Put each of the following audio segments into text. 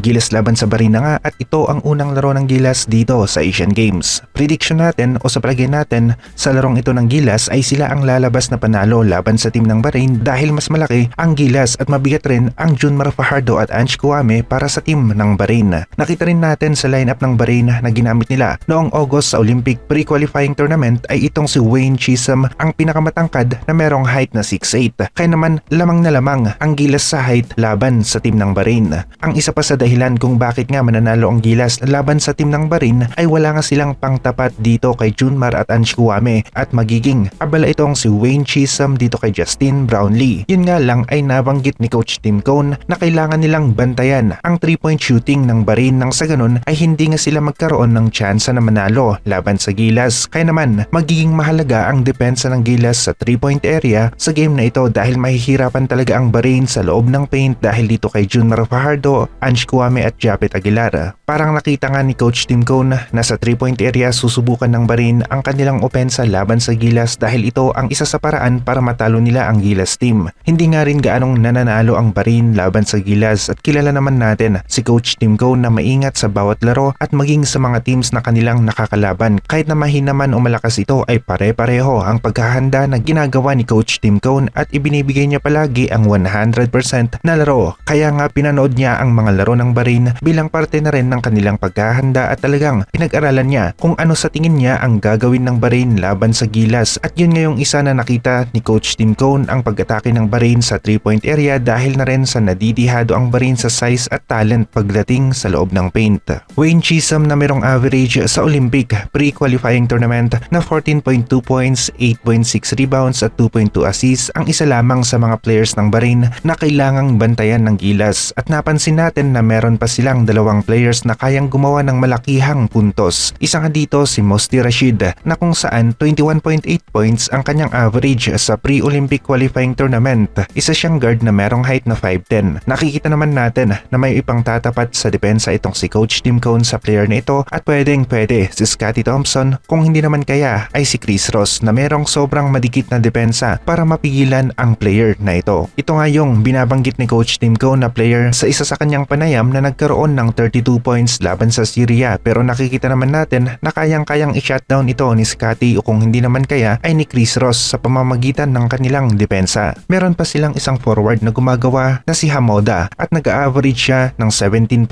Gilas laban sa Barina nga at ito ang unang laro ng Gilas dito sa Asian Games. Prediction natin o sa palagay natin sa larong ito ng Gilas ay sila ang lalabas na panalo laban sa team ng Bahrain dahil mas malaki ang Gilas at mabigat rin ang Junmar Fajardo at Ange Kouame para sa team ng Bahrain. Nakita rin natin sa lineup ng Bahrain na ginamit nila noong August sa Olympic pre-qualifying tournament ay itong si Wayne Chisholm ang pinakamatangkad na merong height na 6'8. Kaya naman lamang na lamang ang Gilas sa height laban sa team ng Bahrain. Ang isa pa sa dahilan kung bakit nga mananalo ang Gilas laban sa team ng Bahrain ay wala nga silang pangtapat dito kay Junmar at Ange Kouame at magiging abala itong si Wayne Chisholm dito kay Justin Brownlee. Yun nga lang ay nabanggit ni Coach Tim Cone na kailangan nilang bantayan ang 3-point shooting ng Bahrain nang sa ganun ay hindi nga sila magkaroon ng tsansa na manalo laban sa Gilas. Kaya naman magiging mahalaga ang depensa ng Gilas sa 3-point area sa game na ito dahil mahihirapan talaga ang Bahrain sa loob ng paint dahil dito kay Junmar Fajardo, Ange Kouame at Japet Aguilar. Parang nakita nga ni Coach Tim Cone na sa 3-point area susubukan ng Bahrain ang kanilang opensa laban sa Gilas dahil ito ang isa sa paraan para matalo nila ang Gilas team. Hindi nga rin gaanong nananalo ang Bahrain laban sa Gilas at kilala naman natin si Coach Tim Cone na maingat sa bawat laro at maging sa mga teams na kanilang nakakalaban. Kahit na mahina man o malakas ito ay pare-pareho ang paghahanda na ginagawa ni Coach Tim Cone at ibinibigay niya palagi ang 100% na laro. Kaya nga pinanood niya ang mga laro ng Bahrain bilang parte na rin ng kanilang paghahanda at talagang pinag-aralan niya kung ano sa tingin niya ang gagawin ng Bahrain laban sa Gilas at yun ngayong isa na nakita ni Coach Tim Cone ang pag-atake ng Bahrain sa 3-point area dahil na rin sa nadidihado ang Bahrain sa size at talent pagdating sa loob ng paint. Wayne Chisholm na merong average sa Olympic pre-qualifying tournament na 14.2 points, 8.6 rebounds at 2.2 assists ang isa lamang sa mga players ng Bahrain na kailangang bantayan ng Gilas at napansin natin na meron pa silang dalawang players na kayang gumawa ng malakihang puntos. Isa nga dito si Mosti Rashid na kung saan 21.8 points ang kanyang average sa pre-Olympic qualifying tournament. Isa siyang guard na merong height na 5'10. Nakikita naman natin na may ipang tatapat sa depensa itong si Coach Tim Cone sa player na ito at pwedeng pwede si Scotty Thompson kung hindi naman kaya ay si Chris Ross na merong sobrang madikit na depensa para mapigilan ang player na ito. Ito nga yung binabanggit ni Coach Tim Cone na player sa isa sa kanyang panayam na nagkaroon ng 32 points laban sa Syria pero nakikita naman natin na kayang-kayang i-shutdown ito ni Scotty o kung hindi naman kaya ay ni Chris Ross sa pamamagitan ng kanilang depensa. Meron pa silang isang forward na gumagawa na si Hamoda at nag-average siya ng 17.6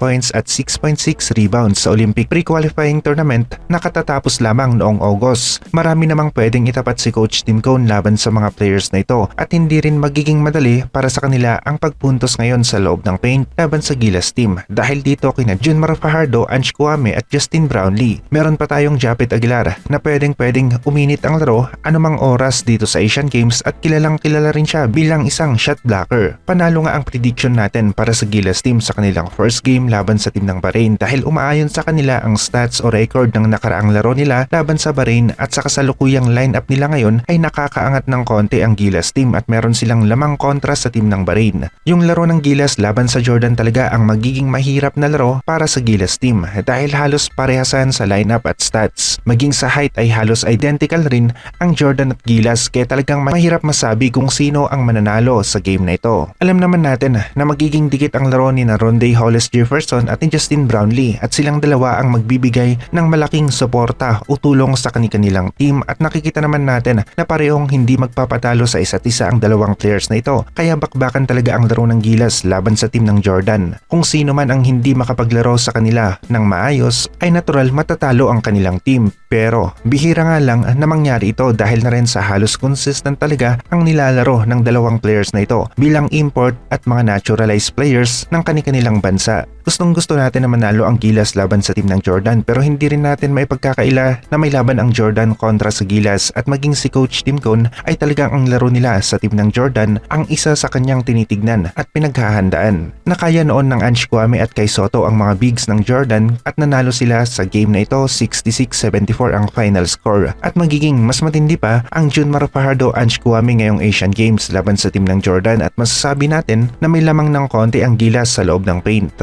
points at 6.6 rebounds sa Olympic pre-qualifying tournament na katatapos lamang noong August. Marami namang pwedeng itapat si Coach Tim Cone laban sa mga players na ito at hindi rin magiging madali para sa kanila ang pagpuntos ngayon sa loob ng paint laban sa Gilas team dahil dito kina Junmar Fajardo, Ange Kouame at Justin Brownlee. Meron pa tayong Japet Aguilar na pwedeng pwedeng uminit ang laro anumang oras dito sa Asian Games at kilalang kilala rin siya bilang isang shot blocker. Panalo nga ang prediction natin para sa Gilas team sa kanilang first game laban sa team ng Bahrain dahil umaayon sa kanila ang stats o record ng nakaraang laro nila laban sa Bahrain at sa kasalukuyang lineup nila ngayon ay nakakaangat ng konti ang Gilas team at meron silang lamang kontra sa team ng Bahrain. Yung laro ng Gilas laban sa Jordan talaga ang magiging mahirap na laro para sa Gilas team dahil halos parehasan sa lineup at stats. Maging sa height ay halos identical rin ang Jordan at Gilas kaya talagang mahirap masabi kung sino ang mananalo sa game na ito. Alam naman natin na magiging dikit ang laro ni na Ronde Hollis Jefferson at ni Justin Brownlee at silang dalawa ang magbibigay ng malaking suporta o tulong sa kanilang team at nakikita naman natin na parehong hindi magpapatalo sa isa't isa ang dalawang players na ito kaya bakbakan talaga ang laro ng Gilas laban sa team ng Jordan. Kung sino man ang hindi makapaglaro sa kanila ng maayos ay natural matatalo ang kanilang team pero bihira nga lang na mangyari ito dahil na rin sa halos consistent talaga ang nilalaro ng dalawang players na ito bilang import at mga naturalized players ng kanilang bansa. Gustong gusto natin na manalo ang Gilas laban sa team ng Jordan pero hindi rin natin may pagkakaila na may laban ang Jordan kontra sa Gilas at maging si Coach Tim Cone ay talagang ang laro nila sa team ng Jordan ang isa sa kanyang tinitignan at pinaghahandaan. Nakaya noon ng Ange Kouame at kay Soto ang mga bigs ng Jordan at nanalo sila sa game na ito 66-74 ang final score at magiging mas matindi pa ang Junmar Fajardo Ange Kouame ngayong Asian Games laban sa team ng Jordan at masasabi natin na may lamang ng konti ang Gilas sa loob ng paint.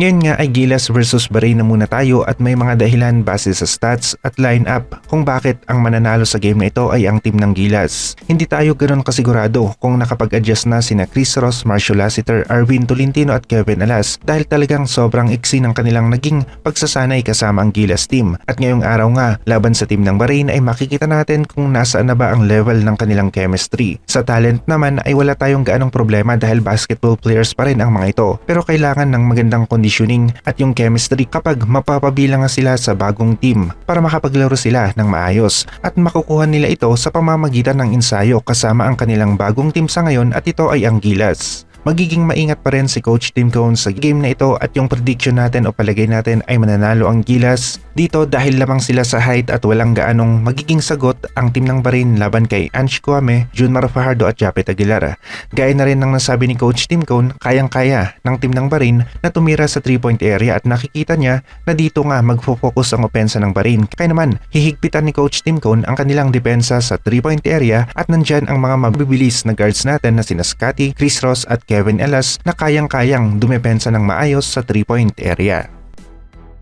Ngayon nga ay Gilas versus Bahrain na muna tayo at may mga dahilan base sa stats at lineup kung bakit ang mananalo sa game na ito ay ang team ng Gilas. Hindi tayo ganoon kasigurado kung nakapag-adjust na sina Chris Ross, Marshall Lassiter, Arvin Tolentino at Kevin Alas dahil talagang sobrang iksi ng kanilang naging pagsasanay kasama ang Gilas team. At ngayong araw nga, laban sa team ng Bahrain ay makikita natin kung nasaan na ba ang level ng kanilang chemistry. Sa talent naman ay wala tayong gaanong problema dahil basketball players pa rin ang mga ito. Pero kailangan ng magandang conditioning at yung chemistry kapag mapapabilang sila sa bagong team para makapaglaro sila ng maayos at makukuha nila ito sa pamamagitan ng ensayo kasama ang kanilang bagong team sa ngayon at ito ay ang Gilas. Magiging maingat pa rin si Coach Tim Cone sa game na ito at yung prediction natin o palagay natin ay mananalo ang Gilas dito dahil lamang sila sa height at walang gaanong magiging sagot ang team ng Bahrain laban kay Ange Kwame, Junmar Fajardo at Japet Aguilar. Gaya na rin ng nasabi ni Coach Tim Cone, kayang-kaya ng team ng Bahrain na tumira sa 3-point area at nakikita niya na dito nga magfo-focus ang opensa ng Bahrain. Kaya naman, hihigpitan ni Coach Tim Cone ang kanilang depensa sa 3-point area at nandyan ang mga mabibilis na guards natin na sina Scotty, Chris Ross at Kevin Elas na kayang-kayang dumepensa ng maayos sa 3-point area.